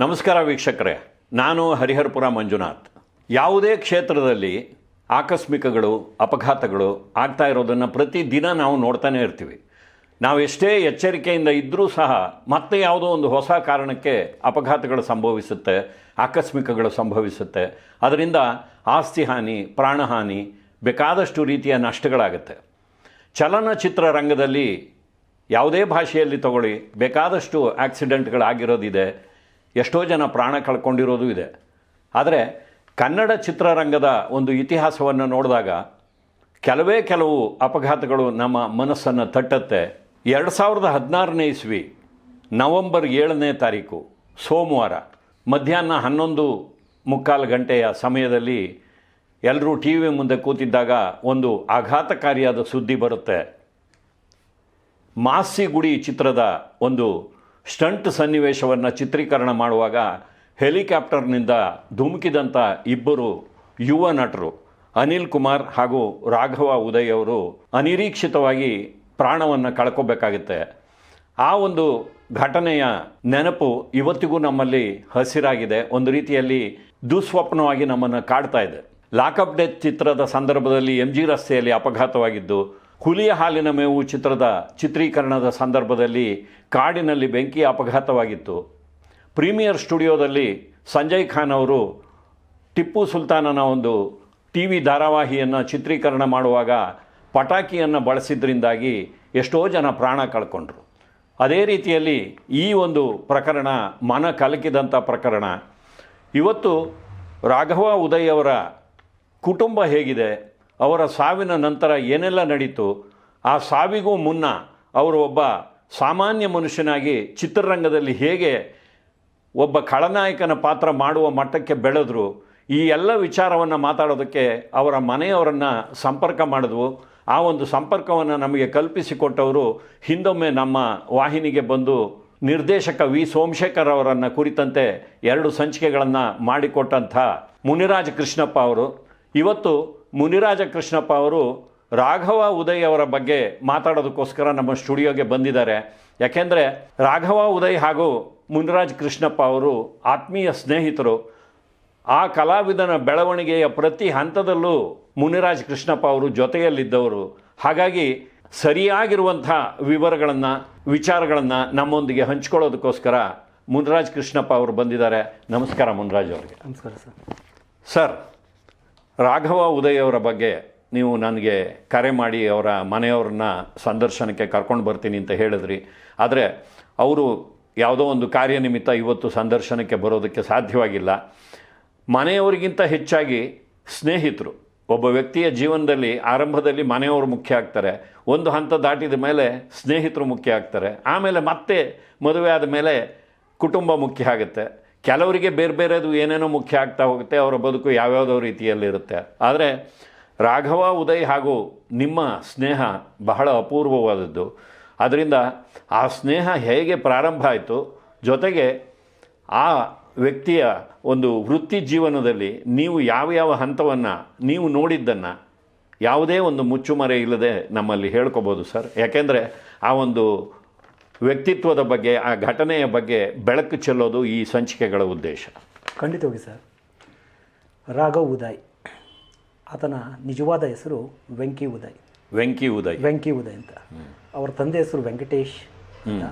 ನಮಸ್ಕಾರ ವೀಕ್ಷಕರೇ, ನಾನು ಹರಿಹರಪುರ ಮಂಜುನಾಥ್. ಯಾವುದೇ ಕ್ಷೇತ್ರದಲ್ಲಿ ಆಕಸ್ಮಿಕಗಳು, ಅಪಘಾತಗಳು ಆಗ್ತಾ ಇರೋದನ್ನು ಪ್ರತಿದಿನ ನಾವು ನೋಡ್ತಾನೆ ಇರ್ತೀವಿ. ನಾವು ಎಷ್ಟೇ ಎಚ್ಚರಿಕೆಯಿಂದ ಇದ್ದರೂ ಸಹ ಮತ್ತೆ ಯಾವುದೋ ಒಂದು ಹೊಸ ಕಾರಣಕ್ಕೆ ಅಪಘಾತಗಳು ಸಂಭವಿಸುತ್ತೆ, ಆಕಸ್ಮಿಕಗಳು ಸಂಭವಿಸುತ್ತೆ. ಅದರಿಂದ ಆಸ್ತಿ ಹಾನಿ ಪ್ರಾಣಹಾನಿ ಬೇಕಾದಷ್ಟು ರೀತಿಯ ನಷ್ಟಗಳಾಗುತ್ತೆ. ಚಲನಚಿತ್ರ ರಂಗದಲ್ಲಿ ಯಾವುದೇ ಭಾಷೆಯಲ್ಲಿ ತಗೊಳ್ಳಿ, ಬೇಕಾದಷ್ಟು ಆಕ್ಸಿಡೆಂಟ್ಗಳಾಗಿರೋದಿದೆ ಎಷ್ಟೋ ಜನ ಪ್ರಾಣ ಕಳ್ಕೊಂಡಿರೋದು ಇದೆ. ಆದರೆ ಕನ್ನಡ ಚಿತ್ರರಂಗದ ಒಂದು ಇತಿಹಾಸವನ್ನು ನೋಡಿದಾಗ ಕೆಲವೇ ಕೆಲವು ಅಪಘಾತಗಳು ನಮ್ಮ ಮನಸ್ಸನ್ನು ತಟ್ಟತ್ತೆ. ಎರಡು ಸಾವಿರದ ಹದಿನಾರನೇ ಇಸ್ವಿ, ನವಂಬರ್ ಏಳನೇ ತಾರೀಕು, ಸೋಮವಾರ, ಮಧ್ಯಾಹ್ನ ಹನ್ನೊಂದು ಮುಕ್ಕಾಲು ಗಂಟೆಯ ಸಮಯದಲ್ಲಿ ಎಲ್ಲರೂ ಟಿ ವಿ ಮುಂದೆ ಕೂತಿದ್ದಾಗ ಒಂದು ಆಘಾತಕಾರಿಯಾದ ಸುದ್ದಿ ಬರುತ್ತೆ. ಮಾಸ್ಸಿಗುಡಿ ಚಿತ್ರದ ಒಂದು ಸ್ಟಂಟ್ ಸನ್ನಿವೇಶವನ್ನು ಚಿತ್ರೀಕರಣ ಮಾಡುವಾಗ ಹೆಲಿಕಾಪ್ಟರ್ನಿಂದ ಧುಮುಕಿದಂಥ ಇಬ್ಬರು ಯುವ ನಟರು ಅನಿಲ್ ಕುಮಾರ್ ಹಾಗೂ ರಾಘವ ಉದಯ್ ಅವರು ಅನಿರೀಕ್ಷಿತವಾಗಿ ಪ್ರಾಣವನ್ನು ಕಳ್ಕೋಬೇಕಾಗುತ್ತೆ. ಆ ಒಂದು ಘಟನೆಯ ನೆನಪು ಇವತ್ತಿಗೂ ನಮ್ಮಲ್ಲಿ ಹಸಿರಾಗಿದೆ. ಒಂದು ರೀತಿಯಲ್ಲಿ ದುಸ್ವಪ್ನವಾಗಿ ನಮ್ಮನ್ನು ಕಾಡ್ತಾ ಇದೆ. ಲಾಕಪ್ ಡೆತ್ ಚಿತ್ರದ ಸಂದರ್ಭದಲ್ಲಿ ಎಂ ಜಿ ರಸ್ತೆಯಲ್ಲಿ ಅಪಘಾತವಾಗಿದ್ದು ಹುಲಿಯ ಹಾಲಿನ ಮೇವು ಚಿತ್ರದ ಚಿತ್ರೀಕರಣದ ಸಂದರ್ಭದಲ್ಲಿ ಕಾಡಿನಲ್ಲಿ ಬೆಂಕಿ ಅಪಘಾತವಾಗಿತ್ತು. ಪ್ರೀಮಿಯರ್ ಸ್ಟುಡಿಯೋದಲ್ಲಿ ಸಂಜಯ್ ಖಾನ್ ಅವರು ಟಿಪ್ಪು ಸುಲ್ತಾನನ ಒಂದು ಟಿ ವಿ ಧಾರಾವಾಹಿಯನ್ನು ಚಿತ್ರೀಕರಣ ಮಾಡುವಾಗ ಪಟಾಕಿಯನ್ನು ಬಳಸಿದ್ರಿಂದಾಗಿ ಎಷ್ಟೋ ಜನ ಪ್ರಾಣ ಕಳ್ಕೊಂಡ್ರು. ಅದೇ ರೀತಿಯಲ್ಲಿ ಈ ಒಂದು ಪ್ರಕರಣ ಮನ ಕಲಕಿದಂಥ ಪ್ರಕರಣ. ಇವತ್ತು ರಾಘವ ಉದಯ್ ಅವರ ಕುಟುಂಬ ಹೇಗಿದೆ? ಅವರ ಸಾವಿನ ನಂತರ ಏನೆಲ್ಲ ನಡೀತು, ಆ ಸಾವಿಗೂ ಮುನ್ನ ಅವರು ಒಬ್ಬ ಸಾಮಾನ್ಯ ಮನುಷ್ಯನಾಗಿ ಚಿತ್ರರಂಗದಲ್ಲಿ ಹೇಗೆ ಒಬ್ಬ ಖಳನಾಯಕನ ಪಾತ್ರ ಮಾಡುವ ಮಟ್ಟಕ್ಕೆ ಬೆಳೆದ್ರು, ಈ ಎಲ್ಲ ವಿಚಾರವನ್ನು ಮಾತಾಡೋದಕ್ಕೆ ಅವರ ಮನೆಯವರನ್ನು ಸಂಪರ್ಕ ಮಾಡಿದ್ವು. ಆ ಒಂದು ಸಂಪರ್ಕವನ್ನು ನಮಗೆ ಕಲ್ಪಿಸಿಕೊಟ್ಟವರು ಹಿಂದೊಮ್ಮೆ ನಮ್ಮ ವಾಹಿನಿಗೆ ಬಂದು ನಿರ್ದೇಶಕ ವಿ. ಸೋಮಶೇಖರ್ ಅವರನ್ನು ಕುರಿತಂತೆ ಎರಡು ಸಂಚಿಕೆಗಳನ್ನು ಮಾಡಿಕೊಟ್ಟಂಥ ಮುನಿರಾಜ ಕೃಷ್ಣಪ್ಪ ಅವರು. ಇವತ್ತು ಮುನಿರಾಜ ಕೃಷ್ಣಪ್ಪ ಅವರು ರಾಘವ ಉದಯ್ ಅವರ ಬಗ್ಗೆ ಮಾತಾಡೋದಕ್ಕೋಸ್ಕರ ನಮ್ಮ ಸ್ಟುಡಿಯೋಗೆ ಬಂದಿದ್ದಾರೆ. ಯಾಕೆಂದರೆ ರಾಘವ ಉದಯ್ ಹಾಗೂ ಮುನಿರಾಜ್ ಕೃಷ್ಣಪ್ಪ ಅವರು ಆತ್ಮೀಯ ಸ್ನೇಹಿತರು. ಆ ಕಲಾವಿದನ ಬೆಳವಣಿಗೆಯ ಪ್ರತಿ ಹಂತದಲ್ಲೂ ಮುನಿರಾಜ್ ಕೃಷ್ಣಪ್ಪ ಅವರು ಜೊತೆಯಲ್ಲಿದ್ದವರು. ಹಾಗಾಗಿ ಸರಿಯಾಗಿರುವಂಥ ವಿವರಗಳನ್ನು ವಿಚಾರಗಳನ್ನು ನಮ್ಮೊಂದಿಗೆ ಹಂಚ್ಕೊಳ್ಳೋದಕ್ಕೋಸ್ಕರ ಮುನಿರಾಜ್ ಕೃಷ್ಣಪ್ಪ ಅವರು ಬಂದಿದ್ದಾರೆ. ನಮಸ್ಕಾರ ಮುನಿರಾಜ್ ಅವರಿಗೆ. ನಮಸ್ಕಾರ ಸರ್. ಸರ್ ರಾಘವ ಉದಯ್ ಅವರ ಬಗ್ಗೆ ನೀವು ನನಗೆ ಕರೆ ಮಾಡಿ ಅವರ ಮನೆಯವ್ರನ್ನ ಸಂದರ್ಶನಕ್ಕೆ ಕರ್ಕೊಂಡು ಬರ್ತೀನಿ ಅಂತ ಹೇಳಿದ್ರಿ. ಆದರೆ ಅವರು ಯಾವುದೋ ಒಂದು ಕಾರ್ಯನಿಮಿತ್ತ ಇವತ್ತು ಸಂದರ್ಶನಕ್ಕೆ ಬರೋದಕ್ಕೆ ಸಾಧ್ಯವಾಗಿಲ್ಲ. ಮನೆಯವರಿಗಿಂತ ಹೆಚ್ಚಾಗಿ ಸ್ನೇಹಿತರು, ಒಬ್ಬ ವ್ಯಕ್ತಿಯ ಜೀವನದಲ್ಲಿ ಆರಂಭದಲ್ಲಿ ಮನೆಯವರು ಮುಖ್ಯ ಆಗ್ತಾರೆ, ಒಂದು ಹಂತ ದಾಟಿದ ಮೇಲೆ ಸ್ನೇಹಿತರು ಮುಖ್ಯ ಆಗ್ತಾರೆ, ಆಮೇಲೆ ಮತ್ತೆ ಮದುವೆ ಆದ ಮೇಲೆ ಕುಟುಂಬ ಮುಖ್ಯ ಆಗುತ್ತೆ. ಕೆಲವರಿಗೆ ಬೇರೆ ಬೇರೆದು ಏನೇನೋ ಮುಖ್ಯ ಆಗ್ತಾ ಹೋಗುತ್ತೆ, ಅವರ ಬದುಕು ಯಾವ್ಯಾವುದೋ ರೀತಿಯಲ್ಲಿರುತ್ತೆ. ಆದರೆ ರಾಘವ, ಉದಯ್ ಹಾಗೂ ನಿಮ್ಮ ಸ್ನೇಹ ಬಹಳ ಅಪೂರ್ವವಾದದ್ದು. ಅದರಿಂದ ಆ ಸ್ನೇಹ ಹೇಗೆ ಪ್ರಾರಂಭ ಆಯಿತು, ಜೊತೆಗೆ ಆ ವ್ಯಕ್ತಿಯ ಒಂದು ವೃತ್ತಿ ಜೀವನದಲ್ಲಿ ನೀವು ಯಾವ ಯಾವ ಹಂತವನ್ನು ನೀವು ನೋಡಿದ್ದನ್ನು ಯಾವುದೇ ಒಂದು ಮುಚ್ಚುಮರೆ ಇಲ್ಲದೆ ನಮ್ಮಲ್ಲಿ ಹೇಳ್ಕೊಬೋದು ಸರ್. ಯಾಕೆಂದರೆ ಆ ಒಂದು ವ್ಯಕ್ತಿತ್ವದ ಬಗ್ಗೆ ಆ ಘಟನೆಯ ಬಗ್ಗೆ ಬೆಳಕು ಚೆಲ್ಲೋದು ಈ ಸಂಚಿಕೆಗಳ ಉದ್ದೇಶ. ಖಂಡಿತವಾಗಿ ಸರ್. ರಾಘವ್ ಉದಯ್. ಆತನ ನಿಜವಾದ ಹೆಸರು ವೆಂಕಿ ಉದಯ್. ವೆಂಕಿ ಉದಯ್. ವೆಂಕಿ ಉದಯ್ ಅಂತ. ಅವರ ತಂದೆ ಹೆಸರು ವೆಂಕಟೇಶ್ ಅಂತ.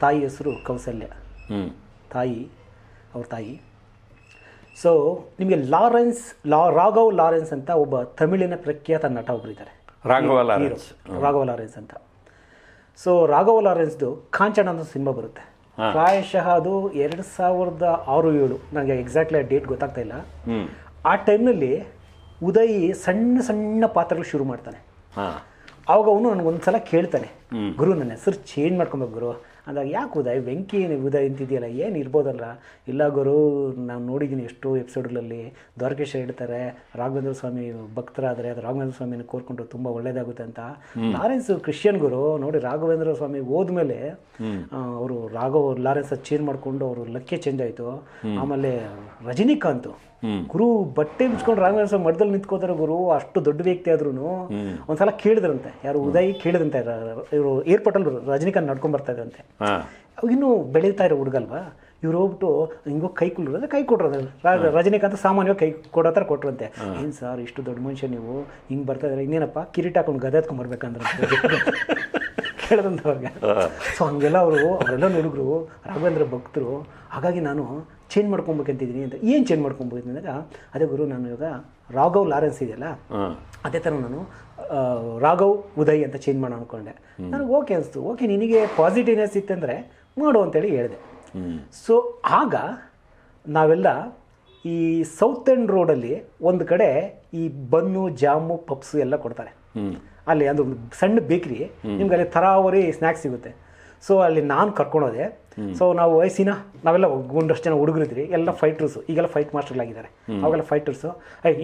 ತಾಯಿ ಹೆಸರು ಕೌಸಲ್ಯ. ತಾಯಿ ಅವ್ರ ತಾಯಿ. ಸೊ ನಿಮಗೆ ಲಾರೆನ್ಸ್ ಲಾ ರಾಘವ್ ಲಾರೆನ್ಸ್ ಅಂತ ಒಬ್ಬ ತಮಿಳಿನ ಪ್ರಖ್ಯಾತ ನಟ ಒಬ್ಬರಿದ್ದಾರೆ ರಾಘವ ಲಾರೆನ್ಸ್. ರಾಘವ ಲಾರೆನ್ಸ್ ಅಂತ. ಸೊ ರಾಘವ ಲಾರೆನ್ಸ್ದು ಕಾಂಚನ ಅನ್ನೋ ಸಿನಿಮಾ ಬರುತ್ತೆ. ಪ್ರಾಯಶಃ ಅದು ಎರಡು ಸಾವಿರದ ಆರು ಏಳು. ನನಗೆ ಎಕ್ಸಾಕ್ಟ್ಲಿ ಡೇಟ್ ಗೊತ್ತಾಗ್ತಾ ಇಲ್ಲ. ಆ ಟೈಮ್ನಲ್ಲಿ ಉದಯ್ ಸಣ್ಣ ಸಣ್ಣ ಪಾತ್ರಗಳು ಶುರು ಮಾಡ್ತಾನೆ. ಹಾಂ. ಆವಾಗ ಅವನು ಸಲ ಕೇಳ್ತಾನೆ. ಗುರು ನನ್ನ ಹೆಸರು ಚೇಂಜ್ ಮಾಡ್ಕೊಬೇಕು ಗುರು. ಅಂದಾಗ ಯಾಕೆ ಉದಯ್? ವೆಂಕಿ ಉದಯ್ ಅಂತಿದೆಯಲ್ಲ ಏನು ಇರ್ಬೋದಲ್ಲ? ಇಲ್ಲ ಗುರು ನಾನು ನೋಡಿದ್ದೀನಿ ಎಷ್ಟೋ ಎಪಿಸೋಡ್ಗಳಲ್ಲಿ ದ್ವಾರಕೇಶ ಹೇಳ್ತಾರೆ ರಾಘವೇಂದ್ರ ಸ್ವಾಮಿ ಭಕ್ತರಾದರೆ ಅದು ರಾಘವೇಂದ್ರ ಸ್ವಾಮಿನ ಕೋರ್ಕೊಂಡು ತುಂಬ ಒಳ್ಳೇದಾಗುತ್ತೆ ಅಂತ. ಲಾರೆನ್ಸ್ ಕ್ರಿಶ್ಚಿಯನ್ ಗುರು ನೋಡಿ ರಾಘವೇಂದ್ರ ಸ್ವಾಮಿ ಹೋದ್ಮೇಲೆ ಅವರು ರಾಘವ್ ಲಾರೆನ್ಸ್ ಚೇಂಜ್ ಮಾಡಿಕೊಂಡು ಅವರು ಲಕ್ಕೆ ಚೇಂಜ್ ಆಯಿತು. ಆಮೇಲೆ ರಜನಿಕಾಂತ್ ಗುರು ಬಟ್ಟೆ ಬಿಚ್ಕೊಂಡು ರಾಘವೇಂದ್ರ ಸ್ವಾಮಿ ಮಠದಲ್ಲಿ ನಿಂತ್ಕೋತಾರೆ ಗುರು ಅಷ್ಟು ದೊಡ್ಡ ವ್ಯಕ್ತಿ ಆದ್ರೂ ಒಂದ್ಸಲ ಕೇಳಿದ್ರಂತೆ. ಯಾರು ಉದಯ್ ಕೇಳಿದಂತೆ ಇವರು ಏರ್ಪೋರ್ಟಲ್ಲಿ ರಜನಿಕಾಂತ್ ನಡ್ಕೊಂಡ್ ಬರ್ತಾ ಇದ್ರಂತೆ ಇನ್ನೂ ಬೆಳೀತಾ ಇರೋ ಹುಡುಗಲ್ವಾ ಇವ್ರು ಹೋಗ್ಬಿಟ್ಟು ಹಿಂಗೋ ಕೈ ಅಂದ್ರೆ ಕೈ ಕೊಟ್ರು ರಜನಿಕಾಂತ್ ಸಾಮಾನ್ಯವಾಗಿ ಕೈ ಕೊಡೋ ಥರ ಕೊಟ್ರಂತೆ. ಏನ್ ಸರ್ ಇಷ್ಟು ದೊಡ್ಡ ಮನುಷ್ಯ ನೀವು? ಹಿಂಗ್ ಬರ್ತಾ ಇದ್ರೆ ಇನ್ನೇನಪ್ಪ? ಕಿರೀಟ್ ಹಾಕೊಂಡು ಗದೆ ಹತ್ಕೊಂಡ್ ಬರ್ಬೇಕಂದ್ರೆ ಕೇಳ್ದಂತ ಅವ್ರಿಗೆ. ಸೊ ಹಂಗೆಲ್ಲ ಅವರು ಅವರೆಲ್ಲ ಹುಡುಗರು ರಾಘವೇಂದ್ರ ಭಕ್ತರು ಹಾಗಾಗಿ ನಾನು ಚೇಂಜ್ ಮಾಡ್ಕೊಬೇಕಂತಿದ್ದೀನಿ ಅಂತ ಏನು ಚೇಂಜ್ ಮಾಡ್ಕೊಬೋದು ಅಂದಾಗ ಅದೇ ಗುರು ನಾನು ಇವಾಗ ರಾಘವ್ ಲಾರೆನ್ಸ್ ಇದೆಯಲ್ಲ ಅದೇ ಥರ ನಾನು ರಾಘವ್ ಉದಯ್ ಅಂತ ಚೇಂಜ್ ಮಾಡೋಣ ಅಂದ್ಕೊಂಡೆ ನನಗೆ ಓಕೆ ಅನಿಸ್ತು. ಓಕೆ ನಿನಗೆ ಪಾಸಿಟಿವ್ನೆಸ್ ಇತ್ತಂದರೆ ಮಾಡು ಅಂತೇಳಿ ಹೇಳಿದೆ. ಸೊ ಆಗ ನಾವೆಲ್ಲ ಈ ಸೌತ್ ಎಂಡ್ ರೋಡಲ್ಲಿ ಒಂದು ಕಡೆ ಈ ಬನ್ನು ಜಾಮು ಪಪ್ಸು ಎಲ್ಲ ಕೊಡ್ತಾರೆ. ಅಲ್ಲಿ ಅದು ಒಂದು ಸಣ್ಣ ಬೇಕ್ರಿ ನಿಮ್ಗೆ ಅಲ್ಲಿ ಥರಾವರಿ ಸ್ನ್ಯಾಕ್ಸ್ ಸಿಗುತ್ತೆ. ಸೊ ಅಲ್ಲಿ ನಾನು ಕರ್ಕೊಂಡೋದೆ. ಸೊ ನಾವು ವಯಸ್ಸಿನ ನಾವೆಲ್ಲ ಒಂದಷ್ಟು ಜನ ಹುಡುಗರಿದ್ರಿ. ಎಲ್ಲ ಫೈಟರ್ಸು ಈಗೆಲ್ಲ ಫೈಟ್ ಮಾಸ್ಟರ್ಗಳಾಗಿದ್ದಾರೆ ಅವಾಗೆಲ್ಲ ಫೈಟರ್ಸು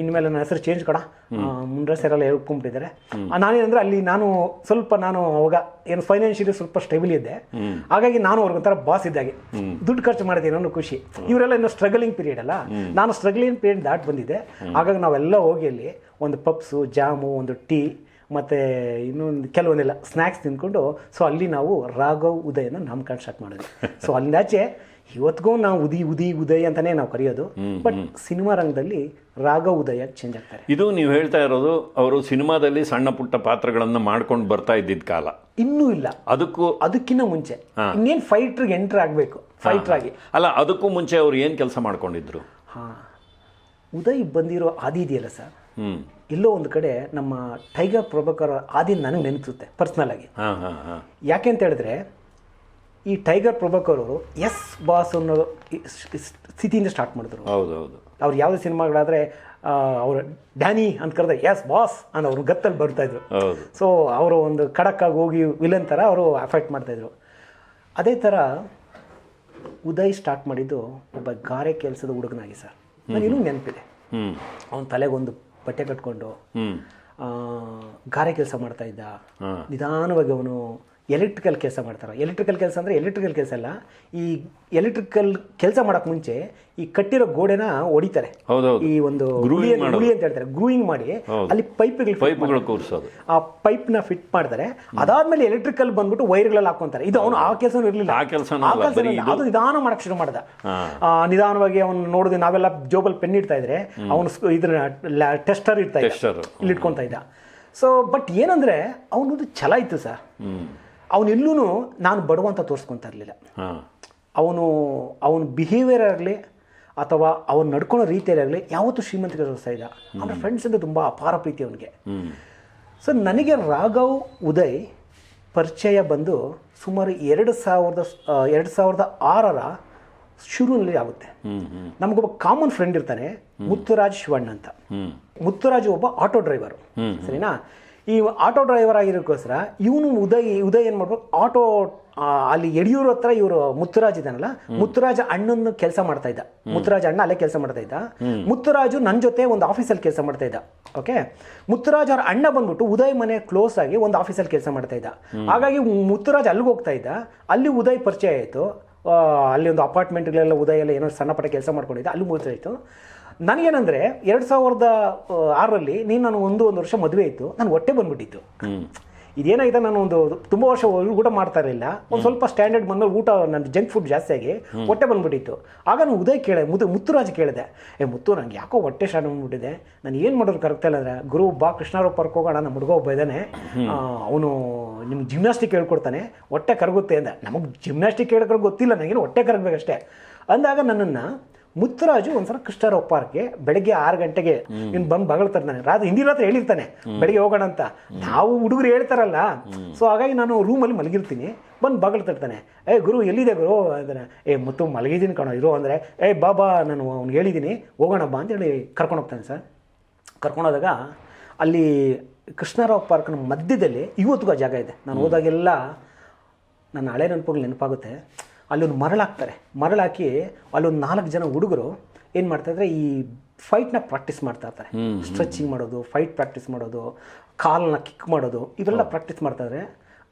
ಇನ್ಮೇಲೆ ನನ್ನ ಹೆಸರು ಚೇಂಜ್ ಕಡ. ಮುಂಡ್ರೆ ಸೆರೆಲ್ಲ ಹೇಳ್ಕೊಂಬಿಟ್ಟಿದ್ದಾರೆ. ನಾನೇನಂದ್ರೆ ಅಲ್ಲಿ ನಾನು ಸ್ವಲ್ಪ ನಾನು ಅವಾಗ ಏನು ಫೈನಾನ್ಷಿಯಲಿ ಸ್ವಲ್ಪ ಸ್ಟೇಬಲ್ ಇದ್ದೆ. ಹಾಗಾಗಿ ನಾನು ಅವ್ರಿಗೊಂಥರ ಬಾಸ್ ಇದ್ದಾಗೆ ದುಡ್ಡು ಖರ್ಚು ಮಾಡಿದೆ ಅನ್ನೋ ಖುಷಿ. ಇವರೆಲ್ಲ ಇನ್ನು ಸ್ಟ್ರಗಲಿಂಗ್ ಪೀರಿಯಡ್ ಅಲ್ಲ. ನಾನು ಸ್ಟ್ರಗಲಿಂಗ್ ಪೀರಿಯಡ್ ದಾಟ್ ಬಂದಿದ್ದೆ. ಹಾಗಾಗಿ ನಾವೆಲ್ಲ ಹೋಗಿ ಅಲ್ಲಿ ಒಂದು ಪಪ್ಸು ಜಾಮು ಒಂದು ಟೀ ಮತ್ತು ಇನ್ನೊಂದು ಕೆಲವೊಂದೆಲ್ಲ ಸ್ನ್ಯಾಕ್ಸ್ ತಿಂದ್ಕೊಂಡು ಸೊ ಅಲ್ಲಿ ನಾವು ರಾಘವ್ ಉದಯನ ನಾಮಕರಣ ಸ್ಟಾರ್ಟ್ ಮಾಡಿದ್ವಿ. ಸೊ ಅಲ್ಲಿಂದಾಚೆ ಇವತ್ತಿಗೂ ನಾವು ಉದಿ ಉದಿ ಉದಯ್ ಅಂತಲೇ ನಾವು ಕರೆಯೋದು. ಬಟ್ ಸಿನಿಮಾ ರಂಗದಲ್ಲಿ ರಾಘವ್ ಉದಯ ಚೇಂಜ್ ಆಗ್ತಾರೆ. ಇದು ನೀವು ಹೇಳ್ತಾ ಇರೋದು ಅವರು ಸಿನಿಮಾದಲ್ಲಿ ಸಣ್ಣ ಪುಟ್ಟ ಪಾತ್ರಗಳನ್ನು ಮಾಡ್ಕೊಂಡು ಬರ್ತಾ ಇದ್ದಿದ್ದ ಕಾಲ. ಇನ್ನೂ ಇಲ್ಲ. ಅದಕ್ಕೂ ಅದಕ್ಕಿಂತ ಮುಂಚೆ. ಇನ್ನೇನು ಫೈಟ್ರಿಗೆ ಎಂಟ್ರ್ ಆಗಬೇಕು. ಫೈಟ್ರ್ ಆಗಿ. ಅಲ್ಲ ಅದಕ್ಕೂ ಮುಂಚೆ ಅವ್ರು ಏನು ಕೆಲಸ ಮಾಡ್ಕೊಂಡಿದ್ರು? ಹಾಂ. ಉದಯ್ ಬಂದಿರೋ ಆದಿದೆಯಲ್ಲ ಸರ್? ಹ್ಮ್ ಎಲ್ಲೋ ಒಂದು ಕಡೆ ನಮ್ಮ ಟೈಗರ್ ಪ್ರಭಾಕರ್ ಆದಿ ನನಗೆ ನೆನಪಿಸುತ್ತೆ ಪರ್ಸ್ನಲ್ ಆಗಿ. ಯಾಕೆ ಅಂತ ಹೇಳಿದ್ರೆ ಈ ಟೈಗರ್ ಪ್ರಭಾಕರ್ ಅವರು ಎಸ್ ಬಾಸ್ ಅನ್ನೋ ಸ್ಥಿತಿಯಿಂದ ಸ್ಟಾರ್ಟ್ ಮಾಡಿದ್ರು. ಹೌದು ಹೌದು ಅವ್ರು ಯಾವುದೇ ಸಿನಿಮಾಗಳಾದ್ರೆ ಅವರು ಡ್ಯಾನಿ ಅಂತ ಕರೆದ ಎಸ್ ಬಾಸ್ ಅನ್ನೋ ಅವ್ರು ಗತ್ತಲ್ಲಿ ಬರ್ತಾಯಿದ್ರು ಇದ್ರು. ಸೊ ಅವರು ಒಂದು ಖಡಕ್ಕಾಗಿ ಹೋಗಿ ವಿಲನ್ ಥರ ಅವರು ಅಫೆಕ್ಟ್ ಮಾಡ್ತಾಯಿದ್ರು ಅದೇ ಥರ ಉದಯ್ ಸ್ಟಾರ್ಟ್ ಮಾಡಿದ್ದು ಒಬ್ಬ ಗಾರೆ ಕೆಲಸದ ಹುಡುಗನಾಗಿ ಸರ್. ನನಗೆ ಇನ್ನೂ ನೆನಪಿದೆ. ಹ್ಮ್. ಅವನ ತಲೆಗೊಂದು ಬಟ್ಟೆ ಕಟ್ಕೊಂಡು ಗಾರೆ ಕೆಲಸ ಮಾಡ್ತಾ ಇದ್ದ. ನಿಧಾನವಾಗಿ ಅವನು ಎಲೆಕ್ಟ್ರಿಕಲ್ ಕೆಲಸ ಮಾಡ್ತಾರೆ. ಎಲೆಕ್ಟ್ರಿಕಲ್ ಕೆಲಸ ಅಂದರೆ ಎಲೆಕ್ಟ್ರಿಕಲ್ ಕೆಲಸ ಅಲ್ಲ ಈ ಎಲೆಕ್ಟ್ರಿಕಲ್ ಕೆಲಸ ಮಾಡೋಕೆ ಮುಂಚೆ ಈ ಕಟ್ಟಿರೋ ಗೋಡೆನ ಹೊಡಿತಾರೆ ಈ ಒಂದು ಗುಳಿ ಅಂತ- ಹೇಳ್ತಾರೆ. ಗ್ರೂಯಿಂಗ್ ಮಾಡಿ ಅಲ್ಲಿ ಪೈಪ್ಗಳು ಪೈಪ್ಗಳು ಕೂರಿಸೋದು. ಆ ಪೈಪ್ನ ಫಿಟ್ ಮಾಡ್ತಾರೆ. ಅದಾದ್ಮೇಲೆ ಎಲೆಕ್ಟ್ರಿಕಲ್ ಬಂದ್ಬಿಟ್ಟು ವೈರ್ಗಳಲ್ಲಿ ಹಾಕೊಂತಾರೆ. ಇದು ಅವನು ಆ ಕೆಲಸ ಇರಲಿಲ್ಲ. ಆ ಕೆಲಸ. ಅದು ನಿಧಾನ ಮಾಡಕ್ ಶುರು ಮಾಡ್ದ. ಆ, ನಿಧಾನವಾಗಿ ಅವನು ನೋಡಿದ್ರೆ ನಾವೆಲ್ಲ ಜೋಬಲ್ ಪೆನ್ ಇಡ್ತಾ ಇದ್ರೆ ಅವನು ಇದ್ರ ಟೆಸ್ಟರ್ ಇಡ್ತಾ ಇದ್ದ. ಇಲ್ಲಿ ಇಟ್ಕೊಂತ ಇದ್ದ. ಸೊ ಬಟ್ ಏನಂದ್ರೆ ಅವನದು ಛಲ ಇತ್ತು ಸರ್. ಅವನೆಲ್ಲೂ ನಾನು ಬಡವ ಅಂತ ತೋರಿಸ್ಕೊತಾ ಇರಲಿಲ್ಲ. ಅವನು ಅವನ ಬಿಹೇವಿಯರ್ ಆಗಲಿ ಅಥವಾ ಅವನು ನಡ್ಕೊಳ್ಳೋ ರೀತಿಯಲ್ಲಾಗಲಿ ಯಾವತ್ತೂ ಶ್ರೀಮಂತಿಗೆ ತೋರಿಸ್ತಾ ಇದ್ದ ಅವನ ಫ್ರೆಂಡ್ಸ್ ಅಂತ ತುಂಬ ಅಪಾರ ಪ್ರೀತಿ ಅವನಿಗೆ. ಸೊ ನನಗೆ ರಾಘವ್ ಉದಯ್ ಪರಿಚಯ ಬಂದು ಸುಮಾರು ಎರಡು ಸಾವಿರದ ಎರಡು ಸಾವಿರದ ಆರರ ಶುರುನಲ್ಲಿ ಆಗುತ್ತೆ. ನಮಗೊಬ್ಬ ಕಾಮನ್ ಫ್ರೆಂಡ್ ಇರ್ತಾನೆ ಮುತ್ತುರಾಜ್ ಶಿವಣ್ಣ ಅಂತ. ಮುತ್ತುರಾಜು ಒಬ್ಬ ಆಟೋ ಡ್ರೈವರು ಸರಿನಾ? ಈ ಆಟೋ ಡ್ರೈವರ್ ಆಗಿರೋಕ್ಕೋಸ್ಕರ ಇವನು ಉದಯ್ ಉದಯ್ ಏನು ಮಾಡ್ಬೇಕು ಆಟೋ ಅಲ್ಲಿ ಯಡಿಯೂರ ಹತ್ರ ಇವರು ಮುತ್ತುರಾಜ್ ಇದನ್ನಲ್ಲ ಮುತ್ತುರಾಜ್ ಅಣ್ಣನ ಕೆಲಸ ಮಾಡ್ತಾ ಇದ್ದ. ಮುತ್ತುರಾಜ್ ಅಣ್ಣ ಅಲ್ಲೇ ಕೆಲಸ ಮಾಡ್ತಾ ಇದ್ದ. ಮುತ್ತುರಾಜು ನನ್ನ ಜೊತೆ ಒಂದು ಆಫೀಸಲ್ಲಿ ಕೆಲಸ ಮಾಡ್ತಾ ಇದ್ದ. ಓಕೆ? ಮುತ್ತುರಾಜ್ ಅವ್ರ ಅಣ್ಣ ಬಂದ್ಬಿಟ್ಟು ಉದಯ್ ಮನೆ ಕ್ಲೋಸ್ ಆಗಿ ಒಂದು ಆಫೀಸಲ್ಲಿ ಕೆಲಸ ಮಾಡ್ತಾ ಇದ್ದ. ಹಾಗಾಗಿ ಮುತ್ತುರಾಜ್ ಅಲ್ಲಿಗೆ ಹೋಗ್ತಾ ಇದ್ದ. ಅಲ್ಲಿ ಉದಯ್ ಪರಿಚಯ ಆಯಿತು. ಅಲ್ಲಿ ಒಂದು ಅಪಾರ್ಟ್ಮೆಂಟ್ಗಳೆಲ್ಲ ಉದಯ ಎಲ್ಲ ಏನೋ ಸಣ್ಣ ಪಟ್ಟ ಕೆಲಸ ಮಾಡ್ಕೊಂಡಿದ್ದೆ. ಅಲ್ಲಿ ಮುಗಿಸಾಯಿತು ನನಗೇನಂದರೆ ಎರಡು ಸಾವಿರದ ಆರರಲ್ಲಿ ನೀನು ನಾನು ಒಂದು ಒಂದು ವರ್ಷ ಮದುವೆ ಇತ್ತು. ನಾನು ಹೊಟ್ಟೆ ಬಂದ್ಬಿಟ್ಟಿತ್ತು. ಇದೇನಾಯ್ತು ಇದೇನಾಗಿದೆ ನಾನು ಒಂದು ತುಂಬ ವರ್ಷ ಊಟ ಮಾಡ್ತಾ ಇರಲಿಲ್ಲ. ಒಂದು ಸ್ವಲ್ಪ ಸ್ಟ್ಯಾಂಡರ್ಡ್ ಬಂದ್ಮೇಲೆ ಊಟ ನನ್ನ ಜಂಕ್ ಫುಡ್ ಜಾಸ್ತಿ ಆಗಿ ಹೊಟ್ಟೆ ಬಂದ್ಬಿಟ್ಟಿತ್ತು. ಆಗ ನಾನು ಉದಯ್ ಕೇಳೆ ಮುದ್ದು ಮುತ್ತುರಾಜ್ ಕೇಳಿದೆ. ಏ ಮುತ್ತು ನಂಗೆ ಯಾಕೋ ಹೊಟ್ಟೆ ಸ್ಟಾರ್ಟ್ ಬಂದ್ಬಿಟ್ಟಿದೆ. ನಾನು ಏನು ಮಾಡೋದು ಕರೆಕ್ಟ್ ಇಲ್ಲ ಅಂದರೆ ಗುರು ಬಾ ಕೃಷ್ಣಾರಾವ್ ಪಾರ್ಕ್ ಹೋಗೋಣ ನಮ್ಮ ಹುಡುಗ ಒಬ್ಬ ಇದ್ದಾನೆ. ಅವನು ನಿಮ್ಗೆ ಜಿಮ್ನಾಸ್ಟಿಕ್ ಹೇಳ್ಕೊಡ್ತಾನೆ. ಹೊಟ್ಟೆ ಕರಗುತ್ತೆ ಅಂದ. ನಮಗೆ ಜಿಮ್ನಾಸ್ಟಿಕ್ ಹೇಳ್ಕೊಳ್ ಗೊತ್ತಿಲ್ಲ ನನಗೇನು ಹೊಟ್ಟೆ ಕರಗಬೇಕಷ್ಟೇ. ಅಂದಾಗ ನನ್ನನ್ನು ಮುತ್ತುರಾಜು ಒಂದ್ಸಲ ಕೃಷ್ಣರಾವ್ ಪಾರ್ಕ್ಗೆ ಬೆಳಗ್ಗೆ ಆರು ಗಂಟೆಗೆ ನೀನು ಬಂದು ಬಗಳ್ತಾರೆ ನಾನು ರಾತ್ರಿ ಹಿಂದಿನ ರಾತ್ರಿ ಹೇಳಿರ್ತಾನೆ ಬೆಳಗ್ಗೆ ಹೋಗೋಣ ಅಂತ. ನಾವು ಹುಡುಗರು ಹೇಳ್ತಾರಲ್ಲ. ಸೊ ಹಾಗಾಗಿ ನಾನು ರೂಮಲ್ಲಿ ಮಲಗಿರ್ತೀನಿ. ಬಂದು ಬಗಳ್ತಿರ್ತಾನೆ. ಏ ಗುರು ಎಲ್ಲಿದೆ ಗುರು? ಅಂದ್ರೆ ಏ ಮುತ್ತು ಮಲಗಿದ್ದೀನಿ ಕಣೋ ಇರೋ. ಅಂದರೆ ಏ ಬಾಬಾ ನಾನು ಅವ್ನು ಹೇಳಿದ್ದೀನಿ ಹೋಗೋಣ ಬಾ ಅಂತೇಳಿ ಕರ್ಕೊಂಡು ಹೋಗ್ತಾನೆ ಸರ್. ಕರ್ಕೊಂಡೋದಾಗ ಅಲ್ಲಿ ಕೃಷ್ಣರಾವ್ ಪಾರ್ಕ್ನ ಮಧ್ಯದಲ್ಲಿ ಇವತ್ತಿಗೂ ಆ ಜಾಗ ಇದೆ. ನಾನು ಹೋದಾಗೆಲ್ಲ ನನ್ನ ಹಳೆ ನೆನಪುಗಳು ನೆನಪಾಗುತ್ತೆ. ಅಲ್ಲೊಂದು ಮರಳಾಕ್ತಾರೆ. ಮರಳಾಕಿ ಅಲ್ಲೊಂದು ನಾಲ್ಕು ಜನ ಹುಡುಗರು ಏನು ಮಾಡ್ತಾಯಿದ್ರೆ ಈ ಫೈಟ್ನ ಪ್ರಾಕ್ಟೀಸ್ ಮಾಡ್ತಾ ಇರ್ತಾರೆ. ಸ್ಟ್ರೆಚಿಂಗ್ ಮಾಡೋದು ಫೈಟ್ ಪ್ರಾಕ್ಟೀಸ್ ಮಾಡೋದು ಕಾಲನ್ನ ಕಿಕ್ ಮಾಡೋದು ಇದೆಲ್ಲ ಪ್ರಾಕ್ಟೀಸ್ ಮಾಡ್ತಾಯಿದ್ರೆ